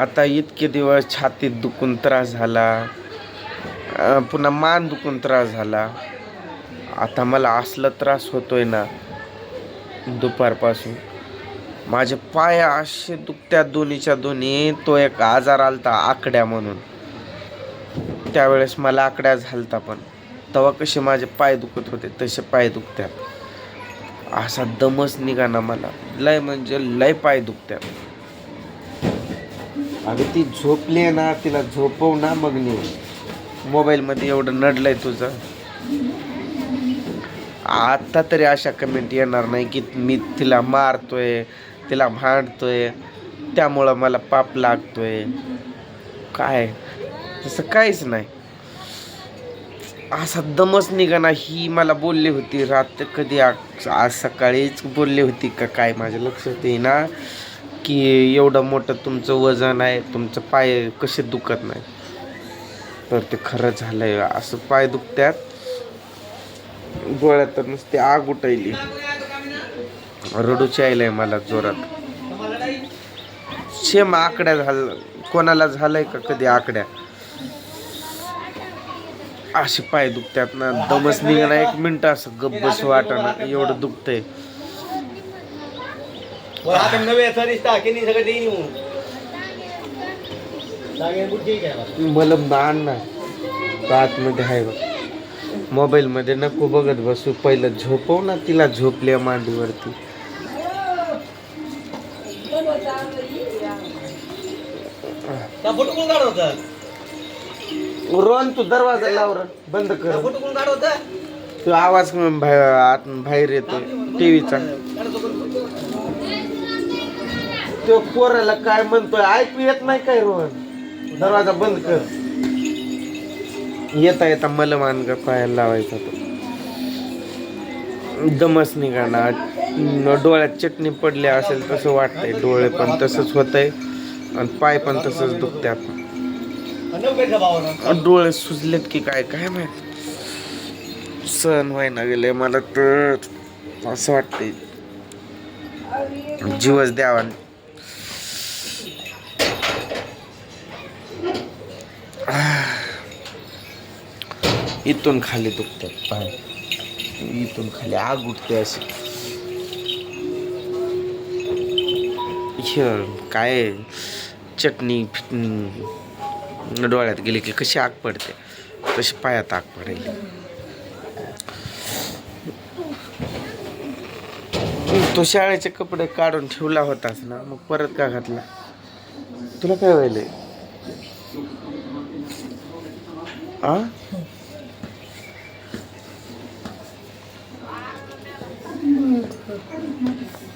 आता इतके दिवस छातीत दुखून त्रास झाला पुन्हा मान दुखून त्रास झाला. आता मला असला त्रास होतोय ना दुपारपासून. माझे पाय असे दुखत्या दोन्हीच्या दोन्ही तो एक आजार आलता आकड्या म्हणून. त्यावेळेस मला आकड्या झालता पण. तेव्हा कसे माझे पाय दुखत होते तसे पाय दुखत्यात. असा दमच निघाना मला. लय म्हणजे लय पाय दुखत्यात. अगं ती झोपली आहे ना तिला झोपव ना मग मी मोबाईलमध्ये एवढं नडलंय तुझं. आत्ता तरी अशा कमेंट येणार नाही की मी तिला मारतोय तिला भांडतोय त्यामुळं मला पाप लागतोय. काय? तसं काहीच नाही. असा दमच निघाना ही मला बोलली होती रात्र कधी आ- आज सकाळीच बोलली होती का काय? माझ्या लक्षात येईना. की एवढं मोठं तुमचं वजन आहे तुमचं पाय कसे दुखत नाही. तर ते खरं झालंय. असं पाय दुखत्यात. डोळ्यात तर नुसती आग उठायली रडूची आईलंय मला जोरात. सेम आकड्या झाल कोणाला झालंय का कधी आकड्या? असे पाय दुखत्यात ना. दमच निघणार एक मिनिट असं गप्पस वाटाना एवढं दुखतंय. वर आता नवे असा रिश्ता की नाही सगळं देईन मला आणणार आतमध्ये आहे बघ. मोबाईलमध्ये नको बघत बसू. पहिलं झोपव ना तिला झोपल्या मांडीवरती. रोहन तू दरवाजा लाव रे. बंद कर. तो आवाज बाहेर आत बाहेर येतोय. टीव्हीचा तो पोराला काय म्हणतोय ऐकू येत नाही काय रोहन? दरवाजा बंद कर. येता येता मला मानग पायाला लावायचा तो. दमस निघाला. डोळ्यात चटणी पडली असेल तसं वाटतंय डोळे पण तसंच होतंय आणि पाय पण तसंच दुखत्यात. डोळे सुजलेत की काय काय माहीत? सण व्हायला गेले मला तर असं वाटतंय. जीवच द्यावा. इथून खाली दुखतात पाय. इथून खाली आग उठते अशी. हे काय? चटणी फिटणी डोळ्यात गेली की कशी आग पडते. तशी पायात आग पडेल तो शाळेचे कपडे काढून ठेवला होतास ना मग परत का घातला? तुला काय व्हायलंय? आ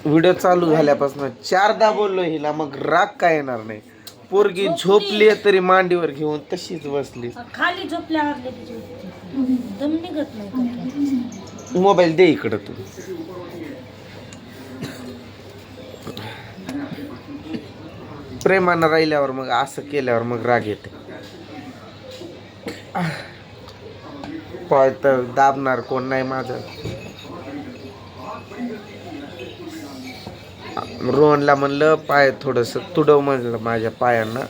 व्हिडिओ चालू झाल्यापासून चारदा बोललो हिला मग राग काय येणार नाही. पोरगी झोपली. तरी मांडीवर घेऊन तशीच बसली. खाली झोपल्या दम निघत नाही. मोबाईल दे इकडं तू. प्रेमानं राहिल्यावर मग असं केल्यावर मग राग येते. तर दाबणार कोण नाही माझं. रोहनला म्हणलं पाय थोडस तुडव म्हणलं माझ्या पायांना.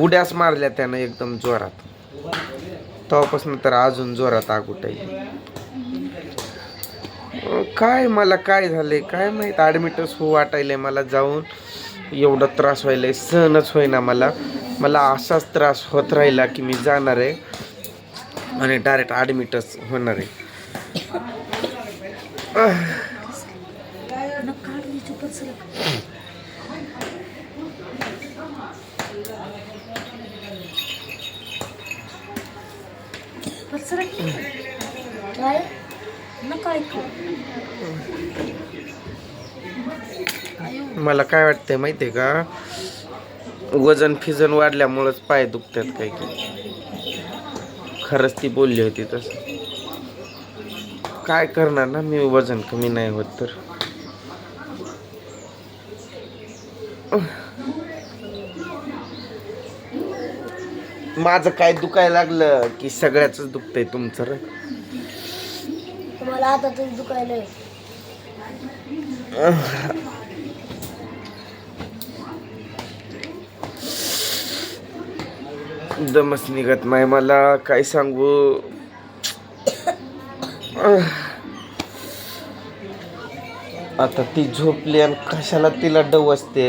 उड्याच मारल्या त्यानं एकदम जोरात. तेव्हापासून तर अजून जोरात आग काय मला काय झालंय काय माहीत? ॲडमिटच हो वाटायलंय मला जाऊन. एवढा त्रास व्हायलाय सहनच होईना मला. मला असाच त्रास होत राहिला की मी जाणार आहे आणि डायरेक्ट ॲडमिटच होणार आहे. काय मला काय वाटतंय माहितीये का? वजन फिजन वाढल्यामुळंच पाय दुखतात काय की. खरंच ती बोलली होती तसं. काय करणार ना मी वजन कमी नाही होत तर. माझं काय दुखायला लागलं की सगळ्याच दुखतंय तुमचं रे. मला आता तरी दमच निघत नाही. मला काय सांगू? आता ती झोपली आणि कशाला तिला डवसते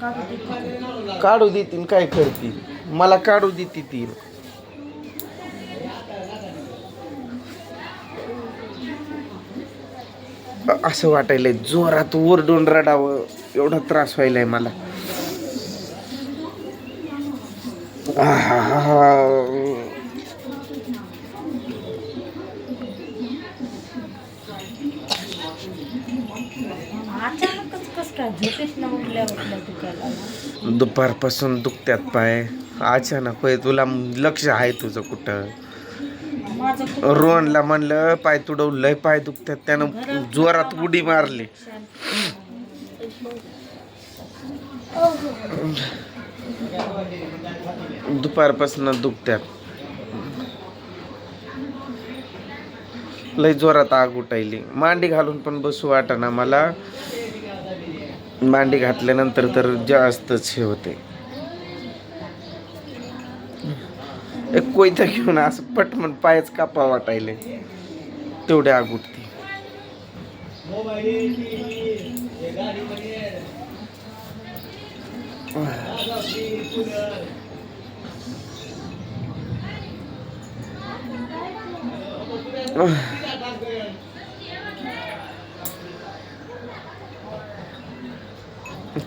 काढू काढू देतील काय करतील मला काढू देते ती. असं वाटायलंय जोरात ओरडून रडावं. एवढा त्रास व्हायलाय मला आहा. अचानकच कस काय झोपेत न उठल्या उठल्या दुखायला लागलं. दुपारपासून दुखत्यात पाय. अचानक होय तुला लक्ष आहे तुझं कुठं? रोहनला म्हणलं पाय तुडवलंय पाय दुखत्यात. त्यानं जोरात उडी मारली. दुपारपासून दुखत्यात. लय जोरात आग उठायली. मांडी घालून पण बसू वाटाना मला. मांडी घातल्यानंतर तर जास्तच हे होते. एक कोयता घेऊन असं पटमन पायच कापा वाटायले. तेवढे आग उठते मोबाईल टीव्ही हे गाडी पण ये.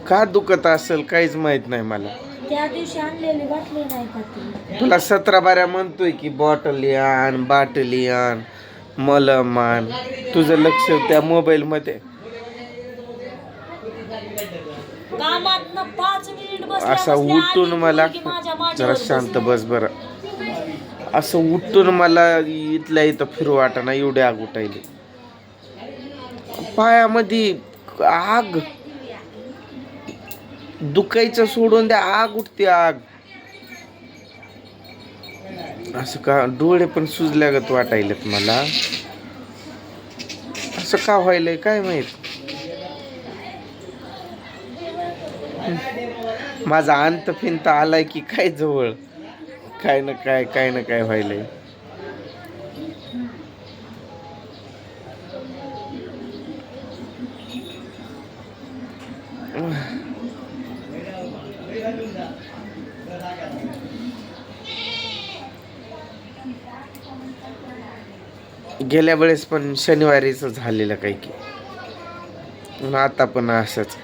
का दुखत असेल काहीच माहीत नाही मला. त्या दिवशी आणलेली बाटली नाही का ती? तुला सतरा बाऱ्या म्हणतोय की बॉटली आण बाटली आण मलम आण. तुझं लक्ष त्या मोबाईल मध्ये. असा उठून मला जरा शांत. बस बर. असं उठून मला इथल्या इथं फिरू वाटाना एवढी आग उठायली पायामध्ये आग. दुखायचं सोडून द्या आग उठते आग. असं का डोळे पण सुजल्यागत वाटायलेत मला. असं का व्हायलंय काय माहीत? माझा अंत फिंत आलाय की काय जवळ? काय ना काय काय ना काय व्हायलंय. गेल्या वेळेस पण शनिवारीच झालेलं काही की. आता पण असंच.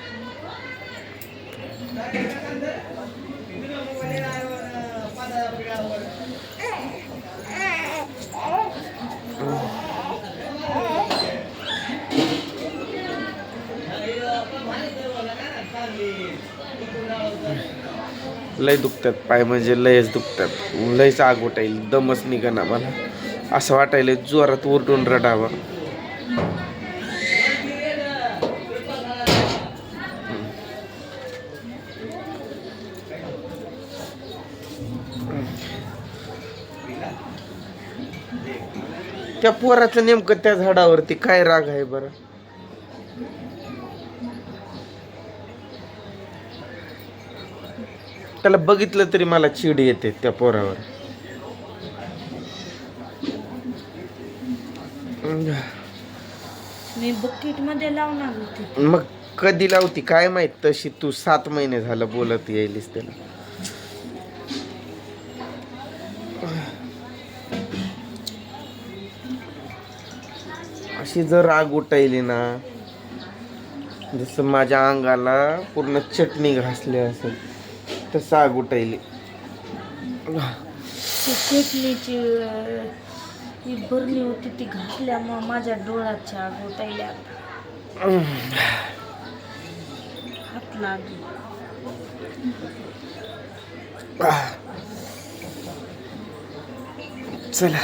लय दुखतात पाय म्हणजे लयच दुखतात. लयच आग उठाईल दमच निघना मला. असं वाटायला जोरात उरटून रडावं. त्या पोराचं नेमकं त्या झाडावरती काय राग आहे बरं? त्याला बघितलं तरी मला चिड येते त्या पोरावर. मी बुकीटमध्ये लावणार होती. मग कधी लावती काय माहीत? तशी तू सात महिने झालं बोलत यायलीस त्याला. अशी जर आग उठायली ना जसं माझ्या अंगाला पूर्ण चटणी घासली असेल तसं आग उठायली चटणीची ती भरणी होती ती घातल्यामुळे माझ्या डोळ्याच्या गोटायल्या हात लागली चला.